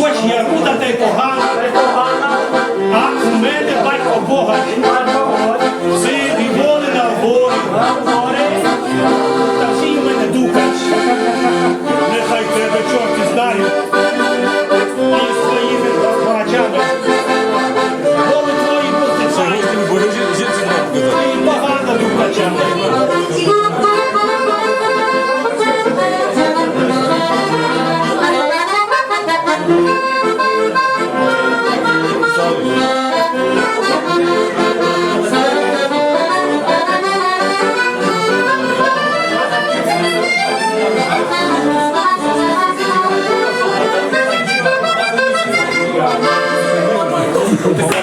Хоч я ярмута, та й погана, а у мене батько Бога. Син і воли на горі. Eu